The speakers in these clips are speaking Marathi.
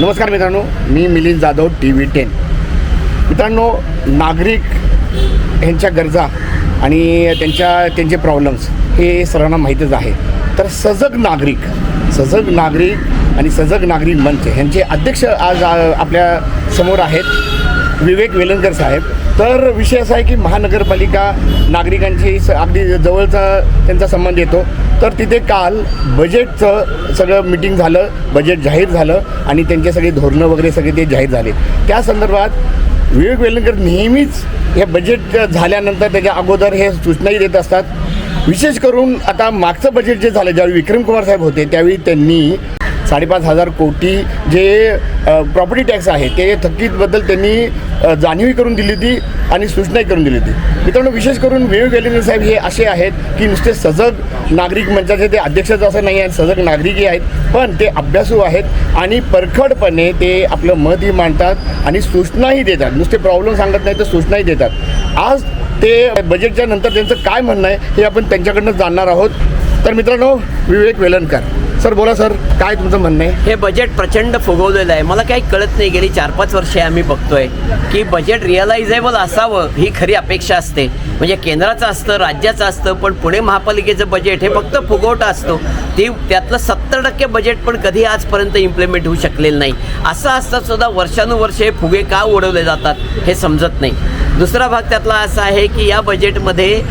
नमस्कार मित्रांनो मी Milind Jadhav T V ten. मित्रांनो नागरिक ह्यांच्या गरजा आणि त्यांच्या त्यांचे प्रॉब्लेम्स हे सर्वांना माहीतच आहे. तर सजग नागरिक सजग नागरिक आणि सजग नागरिक मंच ह्यांचे अध्यक्ष आज आपल्यासमोर आहेत. विवेक वेलणकर साहेब. तर विषय असा आहे की महानगरपालिका नागरिकांची स अगदी जवळचा त्यांचा संबंध येतो. तर तिथे काल बजेटचं सगळं मिटिंग झालं बजेट जाहीर झालं आणि त्यांचे सगळे धोरणं वगैरे सगळे ते जाहीर झाले. त्या संदर्भात विवेक वेलणकर नेहमीच हे बजेट झाल्यानंतर त्याच्या अगोदर हे सूचनाही देत असतात. विशेष करून आता मागचं बजेट जे झालं ज्यावेळी विक्रम कुमार साहेब होते त्यावेळी त्यांनी साडेपाच हजार कोटी जे प्रॉपर्टी टॅक्स आहे ते थकीतबद्दल त्यांनी जाणीवही करून दिली होती आणि सूचनाही करून दिली होती. मित्रांनो विशेष करून विवेक वेलिंगर साहेब हे असे आहेत की नुसते सजग नागरिक मंचाचे ते अध्यक्षच असं नाही आहेत सजग नागरिकही आहेत पण ते अभ्यासू आहेत आणि परखडपणे ते आपलं मतही मांडतात आणि सूचनाही देतात. नुसते प्रॉब्लेम सांगत नाही तर सूचनाही देतात. आज ते बजेटच्या नंतर त्यांचं काय म्हणणं आहे हे आपण त्यांच्याकडनं जाणणार आहोत. तर मित्रांनो विवेक वेलणकर. सर बोला सर काय तुमचं म्हणणं आहे? हे बजेट प्रचंड फुगवलेलं आहे. मला काही कळत नाही गेली चार पाच वर्षे आम्ही बघतोय की बजेट रिअलायझेबल असावं ही खरी अपेक्षा असते. म्हणजे केंद्राचं असतं राज्याचं असतं पण पुणे महापालिकेचं बजेट हे फक्त फुगवटा असतो. ती त्यातलं सत्तर टक्के बजेट पण कधी आजपर्यंत इम्प्लिमेंट होऊ शकलेलं नाही. असं असतात सुद्धा वर्षानुवर्षे हे फुगे का उडवले जातात हे समजत नाही. दुसरा भाग त्यातला असा आहे की या बजेटमध्ये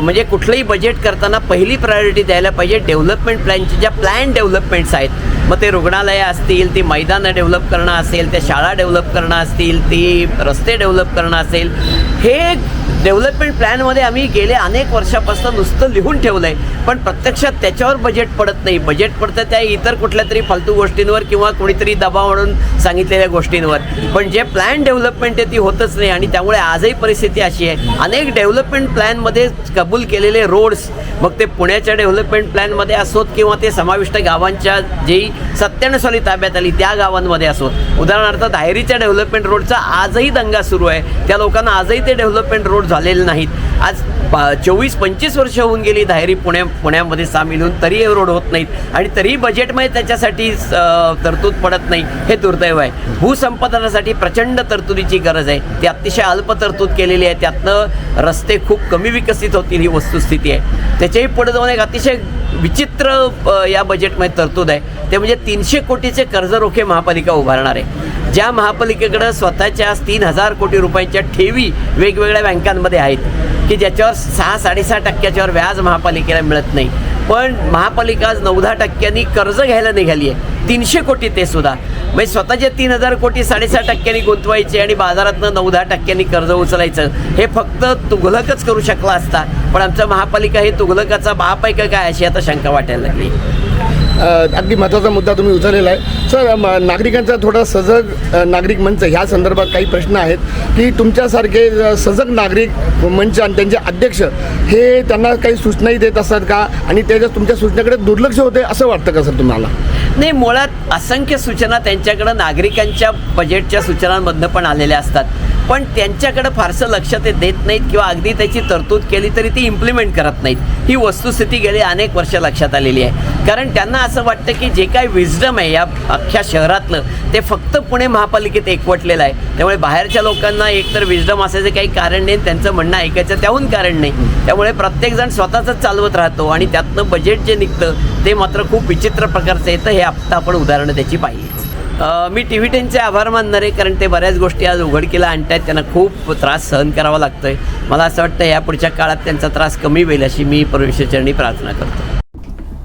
म्हणजे कुठलंही बजेट करताना पहिली प्रायोरिटी द्यायला पाहिजे. डेव्हलपमेंट प्लॅनचे ज्या प्लॅन डेव्हलपमेंट्स आहेत मग ते रुग्णालयं असतील ती मैदानं डेव्हलप करणं असेल त्या शाळा डेव्हलप करणं असतील ती रस्ते डेव्हलप करणं असेल हे डेव्हलपमेंट प्लॅनमध्ये आम्ही गेले अनेक वर्षापासून नुसतं लिहून ठेवलं आहे पण प्रत्यक्षात त्याच्यावर बजेट पडत नाही. बजेट पडतं त्या इतर कुठल्या तरी फालतू गोष्टींवर किंवा कोणीतरी दबाव म्हणून सांगितलेल्या गोष्टींवर. पण जे प्लॅन डेव्हलपमेंट आहे ती होतच नाही आणि त्यामुळे आजही परिस्थिती अशी आहे. अनेक डेव्हलपमेंट प्लॅनमध्ये कबूल केलेले रोड्स मग ते पुण्याच्या डेव्हलपमेंट प्लॅनमध्ये असोत किंवा ते समाविष्ट गावांच्या जी सत्त्याण्णव साली ताब्यात आली त्या गावांमध्ये असोत. उदाहरणार्थ दाहेरीच्या डेव्हलपमेंट रोडचा आजही दंगा सुरू आहे. त्या लोकांना आजही ते डेव्हलपमेंट रोड झालेले नाहीत. आज पा चोवीस पंचवीस वर्ष होऊन गेली धायरी पुण्या पुण्यामध्ये सामील होऊन तरी रोड होत नाहीत. आणि तरीही बजेटमध्ये त्याच्यासाठी तरतूद पडत नाही हे दुर्दैव आहे. भूसंपादनासाठी प्रचंड तरतुदीची गरज आहे. ती अतिशय अल्प तरतूद केलेली आहे. त्यातनं रस्ते खूप कमी विकसित होतील ही वस्तुस्थिती आहे. त्याच्याही पुढे जाऊन एक अतिशय विचित्र या बजेटमध्ये तरतूद आहे. ते म्हणजे तीनशे कोटीचे कर्जरोखे महापालिका उभारणार आहे. ज्या महापालिकेकडं स्वतःच्या तीन हजार कोटी रुपयांच्या ठेवी वेगवेगळ्या बँकांमध्ये आहेत. की ज्याच्यावर सहा साडेसहा टक्क्याच्यावर व्याज महापालिकेला मिळत नाही. पण महापालिका आज नऊ दहा टक्क्यांनी कर्ज घ्यायला निघाली आहे. तीनशे कोटी ते सुद्धा. म्हणजे स्वतःचे तीन हजार कोटी साडेसहा टक्क्यांनी गुंतवायचे आणि बाजारातनं नऊ दहा टक्क्यांनी कर्ज उचलायचं हे फक्त तुघलकच करू शकला असता. पण आमचं महापालिका हे तुघलकाचा बाप आहे का काय अशी आता शंका वाटायला लागली. अगदी महत्त्वाचा मुद्दा तुम्ही उचललेला आहे. सर नागरिकांचा थोडा सजग नागरिक मंच ह्या संदर्भात काही प्रश्न आहेत की तुमच्यासारखे सजग नागरिक मंच आणि त्यांचे अध्यक्ष हे त्यांना काही सूचनाही देत असतात का? आणि त्याच्या तुमच्या सूचनेकडे दुर्लक्ष होते असं वाटतं का सर तुम्हाला? नाही मुळात असंख्य सूचना त्यांच्याकडं नागरिकांच्या बजेटच्या सूचनांमधनं पण आलेल्या असतात. पण त्यांच्याकडं फारसं लक्ष ते देत नाहीत किंवा अगदी त्याची तरतूद केली तरी ती इम्प्लिमेंट करत नाहीत. ही वस्तुस्थिती गेली अनेक वर्ष लक्षात आलेली आहे. कारण त्यांना असं वाटतं की जे काही विजडम आहे या अख्ख्या शहरातलं ते फक्त पुणे महापालिकेत एकवटलेलं आहे. त्यामुळे बाहेरच्या लोकांना एकतर विजडम असायचं काही कारण नाही त्यांचं म्हणणं ऐकायचं त्याहून कारण नाही. त्यामुळे प्रत्येकजण स्वतःच चालवत राहतो आणि त्यातनं बजेट जे निघतं ते मात्र खूप विचित्र प्रकारचं येतं. हे आत्ता आपण उदाहरणं त्याची पाहिलीच मी टी व्ही टेनचे आभार मानणार आहे कारण ते बऱ्याच गोष्टी आज उघडकीला आहेत त्यांना खूप त्रास सहन करावा लागतोय. मला असं वाटतं या पुढच्या काळात त्यांचा त्रास कमी होईल अशी मी परमेश्वरचरणी प्रार्थना करतो.